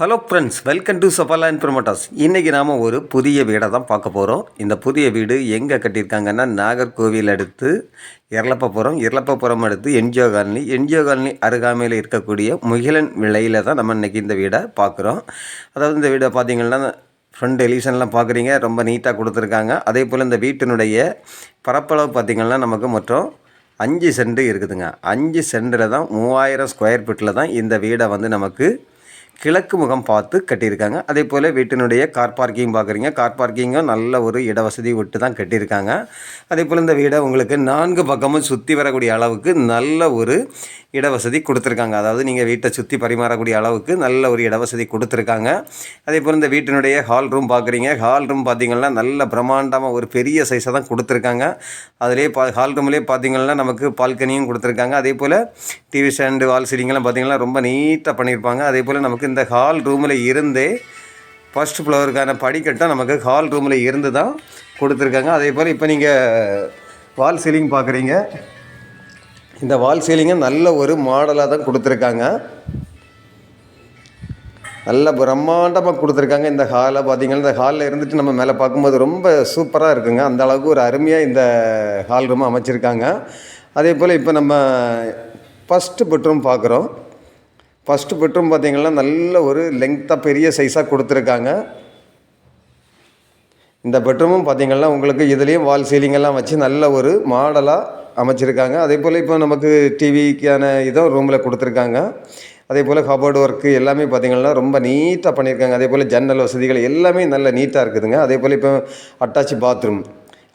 Hello friends welcome to Safalan promoters இன்றைக்கி நாம் ஒரு புதிய வீடை தான் பார்க்க போகிறோம் இந்த புதிய வீடு எங்கே கட்டியிருக்காங்கன்னா நாகர்கோவில் அடுத்து இரளப்பபுரம் இரளப்பபுரம் அடுத்து என்ஜிஓ காலனி. என்ஜிஓ காலனி அருகாமையில் இருக்கக்கூடிய முகிலன் விலையில் தான் நம்ம இன்றைக்கி இந்த வீடை பார்க்குறோம். அதாவது இந்த வீடை பார்த்தீங்கன்னா ஃப்ரண்ட் எலிஷன்லாம் பார்க்குறீங்க. ரொம்ப நீட்டாக கொடுத்துருக்காங்க. அதே போல் இந்த வீட்டினுடைய பரப்பளவு பார்த்திங்கன்னா நமக்கு மொத்தம் அஞ்சு சென்ட் இருக்குதுங்க. அஞ்சு சென்டில் தான் மூவாயிரம் ஸ்கொயர் ஃபீட்டில் தான் இந்த வீடை வந்து நமக்கு கிழக்கு முகம் பார்த்து கட்டியிருக்காங்க. அதே போல் வீட்டினுடைய கார் பார்க்கிங் பார்க்குறீங்க கார் பார்க்கிங்கும் நல்ல ஒரு இடவசதி விட்டு தான் கட்டியிருக்காங்க. அதே போல் இந்த வீடை உங்களுக்கு நான்கு பக்கமும் சுற்றி வரக்கூடிய அளவுக்கு நல்ல ஒரு இடவசதி கொடுத்துருக்காங்க. அதாவது நீங்கள் வீட்டை சுற்றி பரிமாறக்கூடிய அளவுக்கு நல்ல ஒரு இடவசதி கொடுத்துருக்காங்க. அதே போல் இந்த வீட்டினுடைய ஹால் ரூம் பார்க்குறீங்க ஹால் ரூம் பார்த்திங்கன்னா நல்ல பிரம்மாண்டமாக ஒரு பெரிய சைஸை தான் கொடுத்துருக்காங்க. அதிலே பா ஹால் ரூம்லேயே பார்த்திங்கன்னா நமக்கு பால்கனியும் கொடுத்துருக்காங்க. அதே போல் டிவி ஸ்டாண்டு வால் சீலிங்கெல்லாம் பார்த்திங்கன்னா ரொம்ப நீட்டாக பண்ணியிருப்பாங்க. அதே போல் நமக்கு இந்த ஹால் ரூமில் இருந்தே ஃபஸ்ட் ஃப்ளோருக்கான படிக்கட்டை நமக்கு ஹால் ரூமில் இருந்து தான் கொடுத்துருக்காங்க. அதே போல் இப்போ நீங்கள் வால் சீலிங் பார்க்குறீங்க. இந்த வால் சீலிங்கை நல்ல ஒரு மாடலாக தான் கொடுத்துருக்காங்க. நல்ல பிரம்மாண்டமாக கொடுத்துருக்காங்க இந்த ஹாலை பார்த்திங்கன்னா இந்த ஹாலில் இருந்துட்டு நம்ம மேலே பார்க்கும்போது ரொம்ப சூப்பராக இருக்குங்க. அந்த அளவுக்கு ஒரு அருமையாக இந்த ஹால் ரூம் அமைச்சிருக்காங்க. அதே போல் இப்போ நம்ம ஃபஸ்ட்டு பெட்ரூம் பார்க்குறோம். ஃபஸ்ட்டு பெட்ரூம் பார்த்திங்கன்னா நல்ல ஒரு லெங்க்த்தாக பெரிய சைஸாக கொடுத்துருக்காங்க. இந்த பெட்ரூமும் பார்த்திங்கன்னா உங்களுக்கு இதுலேயும் வால் சீலிங்கெல்லாம் வச்சு நல்ல ஒரு மாடலாக அமைச்சிருக்காங்க. அதே போல் இப்போ நமக்கு டிவிக்கான இதுவும் ரூமில் கொடுத்துருக்காங்க. அதே போல் கபோர்டு ஒர்க்கு எல்லாமே பார்த்திங்கன்னா ரொம்ப நீட்டாக பண்ணியிருக்காங்க அதே போல் ஜன்னல் வசதிகள் எல்லாமே நல்ல நீட்டாக இருக்குதுங்க. அதே போல் இப்போ அட்டாச் பாத்ரூம்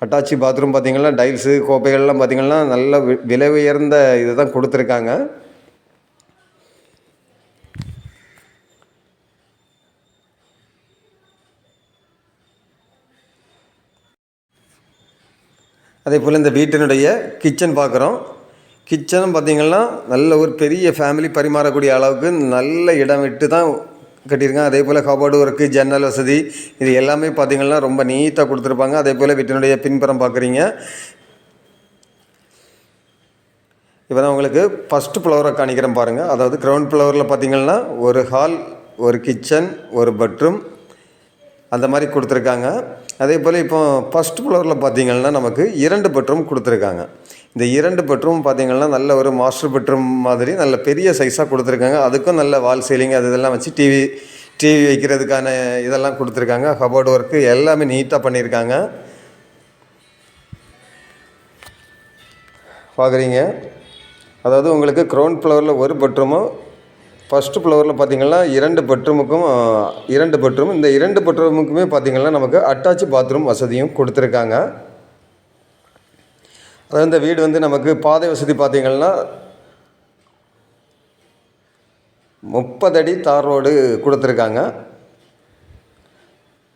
அட்டாச் பாத்ரூம் பார்த்திங்கன்னா டைல்ஸு கோப்பைகள்லாம் பார்த்திங்கன்னா நல்ல விலை உயர்ந்த இது தான் கொடுத்துருக்காங்க. அதே போல் இந்த வீட்டினுடைய கிச்சன் பார்க்குறோம். கிச்சனும் பார்த்திங்கன்னா நல்ல ஒரு பெரிய ஃபேமிலி பரிமாறக்கூடிய அளவுக்கு நல்ல இடம் விட்டு தான் கட்டியிருக்காங்க. அதே போல் கபோர்டு ஒர்க்கு ஜன்னல் வசதி இது எல்லாமே பார்த்திங்கன்னா ரொம்ப நீட்டாக கொடுத்துருப்பாங்க. அதே போல் வீட்டினுடைய பின்புறம் பார்க்குறீங்க. இப்போ தான் உங்களுக்கு ஃபஸ்ட்டு ஃப்ளோரை காணிக்கிறேன் பாருங்கள் அதாவது கிரவுண்ட் ஃப்ளோரில் பார்த்திங்கன்னா ஒரு ஹால் ஒரு கிச்சன் ஒரு பெட்ரூம் அந்த மாதிரி கொடுத்துருக்காங்க. அதே போல் இப்போ ஃபஸ்ட் ஃப்ளோரில் பார்த்திங்கன்னா நமக்கு இரண்டு பெட்ரூம் கொடுத்துருக்காங்க. இந்த இரண்டு பெட்ரூம் பார்த்திங்கன்னா நல்ல ஒரு மாஸ்டர் பெட்ரூம் மாதிரி நல்ல பெரிய சைஸாக கொடுத்துருக்காங்க. அதுக்கும் நல்ல வால் சீலிங் அது இதெல்லாம் வச்சு டிவி டிவி வைக்கிறதுக்கான இதெல்லாம் கொடுத்துருக்காங்க. கபோர்டு ஒர்க்கு எல்லாமே நீட்டாக பண்ணியிருக்காங்க பார்க்குறீங்க அதாவது உங்களுக்கு க்ரௌண்ட் ஃப்ளோரில் ஒரு பெட்ரூமும் ஃபஸ்ட்டு ஃப்ளோரில் பார்த்திங்கன்னா இரண்டு பெட்ரூமுக்கும் இரண்டு பெட்ரூம் இந்த இரண்டு பெட்ரூமுக்குமே பார்த்திங்கன்னா நமக்கு அட்டாச் பாத்ரூம் வசதியும் கொடுத்துருக்காங்க. அதாவது இந்த வீடு வந்து நமக்கு பாதை வசதி பார்த்திங்கன்னா முப்பது அடி தார் ரோடு கொடுத்துருக்காங்க.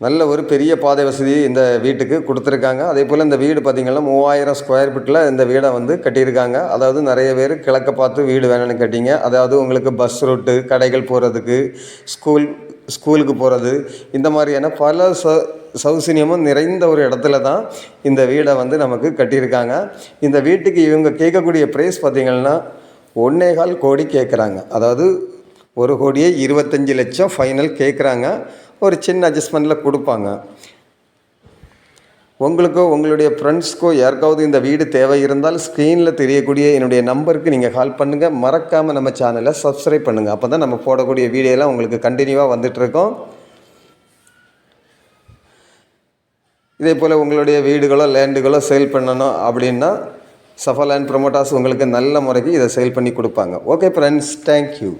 நல்ல ஒரு பெரிய பாதை வசதி இந்த வீட்டுக்கு கொடுத்துருக்காங்க. அதே போல் இந்த வீடு பார்த்திங்கன்னா மூவாயிரம் ஸ்கொயர் ஃபீட்டில் இந்த வீடை வந்து கட்டியிருக்காங்க. அதாவது நிறைய பேர் கிழக்க பார்த்து வீடு வேணும்னு கட்டிங்க. அதாவது உங்களுக்கு பஸ் ரூட்டு கடைகள் போகிறதுக்கு ஸ்கூல் ஸ்கூலுக்கு போகிறது இந்த மாதிரியான பல ச சௌசன்யமும் நிறைந்த ஒரு இடத்துல தான் இந்த வீடை வந்து நமக்கு கட்டியிருக்காங்க. இந்த வீட்டுக்கு இவங்க கேட்கக்கூடிய ப்ரைஸ் பார்த்திங்கன்னா ஒன்னே கால் கோடி கேட்குறாங்க. அதாவது ஒரு கோடியே இருபத்தஞ்சி லட்சம் ஃபைனல் கேட்குறாங்க. ஒரு சின்ன அட்ஜஸ்ட்மெண்ட்டில் கொடுப்பாங்க. உங்களுக்கோ உங்களுடைய ஃப்ரெண்ட்ஸ்க்கோ யாருக்காவது இந்த வீடு தேவை இருந்தால் ஸ்க்ரீனில் தெரியக்கூடிய என்னுடைய நம்பருக்கு நீங்கள் கால் பண்ணுங்கள் மறக்காமல் நம்ம சேனலை சப்ஸ்கிரைப் பண்ணுங்கள் அப்போ தான் நம்ம போடக்கூடிய வீடியோலாம் உங்களுக்கு கண்டினியூவாக வந்துட்டுருக்கோம் இதே போல் உங்களுடைய வீடுகளோ லேண்டுகளோ சேல் பண்ணணும் அப்படின்னா சஃபா லேண்ட் ப்ரொமோட்டர்ஸ் உங்களுக்கு நல்ல முறைக்கு இதை சேல் பண்ணி கொடுப்பாங்க. Okay friends thank you